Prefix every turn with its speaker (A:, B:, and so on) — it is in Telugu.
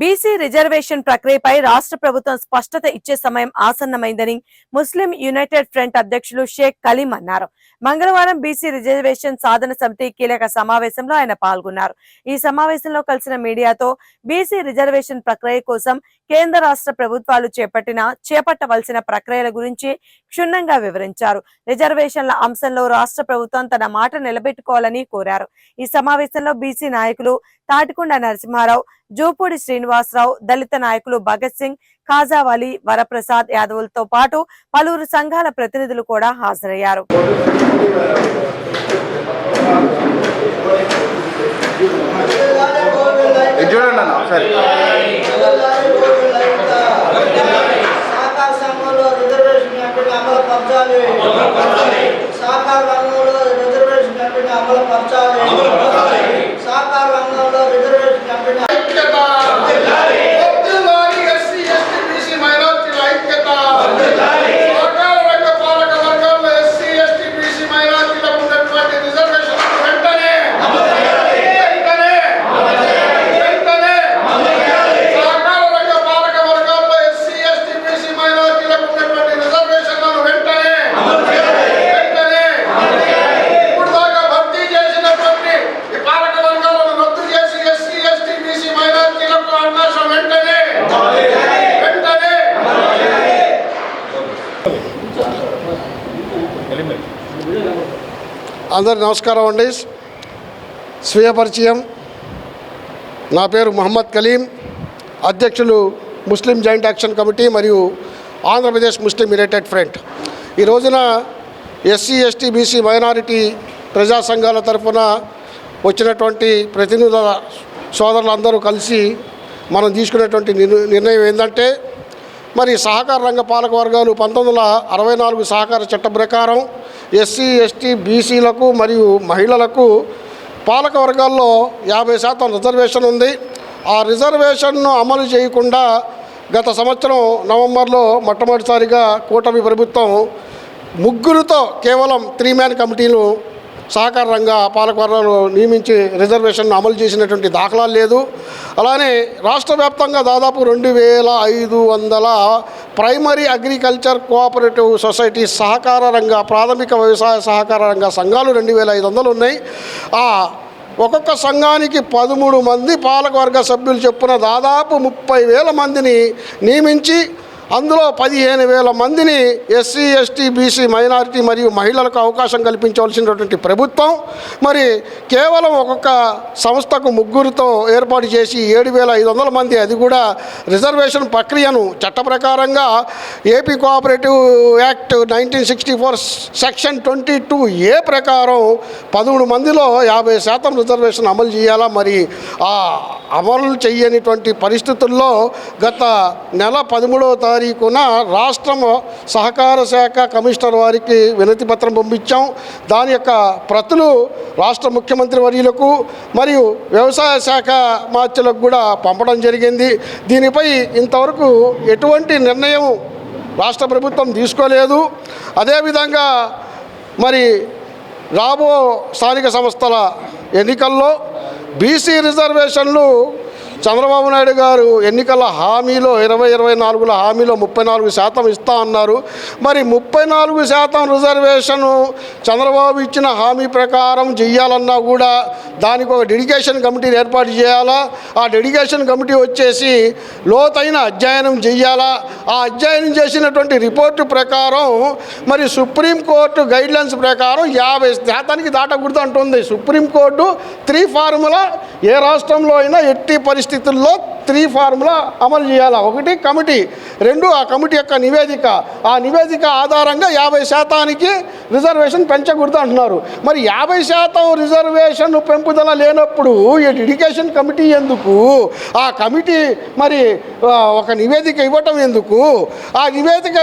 A: బీసీ రిజర్వేషన్ ప్రక్రియపై రాష్ట్ర ప్రభుత్వం స్పష్టత ఇచ్చే సమయం ఆసన్నమైందని ముస్లిం యునైటెడ్ ఫ్రంట్ అధ్యక్షులు షేక్ కలీం అన్నారు. మంగళవారం బీసీ రిజర్వేషన్ సాధన సమితి కీలక సమావేశంలో ఆయన పాల్గొన్నారు. ఈ సమావేశంలో కలిసిన మీడియాతో బీసీ రిజర్వేషన్ ప్రక్రియ కోసం కేంద్ర రాష్ట్ర ప్రభుత్వాలు చేపట్టిన చేపట్టవలసిన ప్రక్రియల గురించి క్షుణ్ణంగా వివరించారు. రిజర్వేషన్ల అంశంలో రాష్ట్ర ప్రభుత్వం తన మాట నిలబెట్టుకోవాలని కోరారు. ఈ సమావేశంలో బీసీ నాయకులు తాటికొండ నరసింహారావు జూపూడి శ్రీనివాసరావు దళిత నాయకులు భగత్ సింగ్ ఖాజావాలి వరప్రసాద్ యాదవులతో పాటు పలువురు సంఘాల ప్రతినిధులు కూడా హాజరయ్యారు.
B: ఇది చూడండి అన్న ఒకసారి
C: సహకార సంఘంలో రిజర్వేషన్ కమిటీని అమలు పరచాలి సహకార రంగంలో రిజర్వేషన్ కమిటీని అమలు పరచాలి సహకార రంగంలో రిజర్వేషన్ కమిటీని
D: ఇప్పుడు దాకా భర్తీ చేసినటువంటి ఈ పాలక వర్గాలను రద్దు చేసి ఎస్సీ ఎస్టీ బీసీ మైనారిటీలకు అవకాశం వెంటనే వెంటనే అందరు నమస్కారం అండి. స్వీయ పరిచయం. నా పేరు మహమ్మద్ కలీం. అధ్యక్షులు ముస్లిం జాయింట్ యాక్షన్ కమిటీ మరియు ఆంధ్రప్రదేశ్ ముస్లిం యునైటెడ్ ఫ్రంట్. ఈ రోజున ఎస్సీ ఎస్టీ బీసీ మైనారిటీ ప్రజా సంఘాల తరఫున వచ్చినటువంటి ప్రతినిధుల సోదరులందరూ కలిసి మనం తీసుకునేటువంటి నిర్ణయం ఏంటంటే మరి సహకార రంగ పాలక వర్గాలు పంతొమ్మిది వందల అరవై నాలుగు సహకార చట్టం ప్రకారం ఎస్సీ ఎస్టీ బీసీలకు మరియు మహిళలకు పాలక వర్గాల్లో యాభై శాతం రిజర్వేషన్ ఉంది. ఆ రిజర్వేషన్ను అమలు చేయకుండా గత సంవత్సరం నవంబర్లో మొట్టమొదటిసారిగా కూటమి ప్రభుత్వం ముగ్గురుతో కేవలం త్రీ మ్యాన్ కమిటీలు సహకార రంగ పాలకవర్గాలు నియమించి రిజర్వేషన్ అమలు చేసినటువంటి దాఖలాలు లేదు. అలానే రాష్ట్ర వ్యాప్తంగా దాదాపు రెండు వేల ఐదు వందల ప్రైమరీ అగ్రికల్చర్ కోఆపరేటివ్ సొసైటీ సహకార రంగ ప్రాథమిక వ్యవసాయ సహకార రంగ సంఘాలు రెండు వేల ఐదు వందలు ఉన్నాయి. ఆ ఒక్కొక్క సంఘానికి పదమూడు మంది పాలకవర్గ సభ్యులు చెప్పున దాదాపు ముప్పై వేల మందిని నియమించి అందులో పదిహేను వేల మందిని ఎస్సీ ఎస్టీ బీసీ మైనారిటీ మరియు మహిళలకు అవకాశం కల్పించవలసినటువంటి ప్రభుత్వం మరి కేవలం ఒక్కొక్క సంస్థకు ముగ్గురితో ఏర్పాటు చేసి ఏడు వేల ఐదు వందల మంది అది కూడా రిజర్వేషన్ ప్రక్రియను చట్ట ప్రకారంగా AP cooperative act nineteen sixty four section twenty two A ప్రకారం పదమూడు మందిలో యాభై శాతం రిజర్వేషన్ అమలు చేయాలా మరి ఆ అమలు చేయనిటువంటి పరిస్థితుల్లో గత నెల పదమూడవ తారీఖున రాష్ట్రం సహకార శాఖ కమిషనర్ వారికి వినతి పత్రం పంపించాం. దాని యొక్క ప్రతులు రాష్ట్ర ముఖ్యమంత్రి వర్యులకు మరియు వ్యవసాయ శాఖ మార్చులకు కూడా పంపడం జరిగింది. దీనిపై ఇంతవరకు ఎటువంటి నిర్ణయం రాష్ట్ర ప్రభుత్వం తీసుకోలేదు. అదేవిధంగా మరి రాబో స్థానిక సంస్థల ఎన్నికల్లో బీసీ రిజర్వేషన్లు చంద్రబాబు నాయుడు గారు ఎన్నికల హామీలో ఇరవై ఇరవై నాలుగుల హామీలో ముప్పై నాలుగు శాతం ఇస్తా అన్నారు. మరి ముప్పై నాలుగు శాతం రిజర్వేషను చంద్రబాబు ఇచ్చిన హామీ ప్రకారం చెయ్యాలన్నా కూడా దానికి ఒక డెడికేషన్ కమిటీని ఏర్పాటు చేయాలా? ఆ డెడికేషన్ కమిటీ వచ్చేసి లోతైన అధ్యయనం చెయ్యాలా? ఆ అధ్యయనం చేసినటువంటి రిపోర్టు ప్రకారం మరి సుప్రీంకోర్టు గైడ్లైన్స్ ప్రకారం యాభై శాతానికి దాటకూడదు అంటుంది. సుప్రీంకోర్టు త్రీ ఫార్ములా ఏ రాష్ట్రంలో అయినా ఎట్టి పరిస్థితి పరిస్థితుల్లో త్రీ ఫార్ములా అమలు చేయాలా? ఒకటి కమిటీ. రెండు ఆ కమిటీ యొక్క నివేదిక. ఆ నివేదిక ఆధారంగా యాభై శాతానికి రిజర్వేషన్ పెంచకూడదు అంటున్నారు. మరి యాభై శాతం రిజర్వేషన్ పెంపుదల లేనప్పుడు ఈ ఎడ్యుకేషన్ కమిటీ ఎందుకు? ఆ కమిటీ మరి ఒక నివేదిక ఇవ్వటం ఎందుకు? ఆ నివేదిక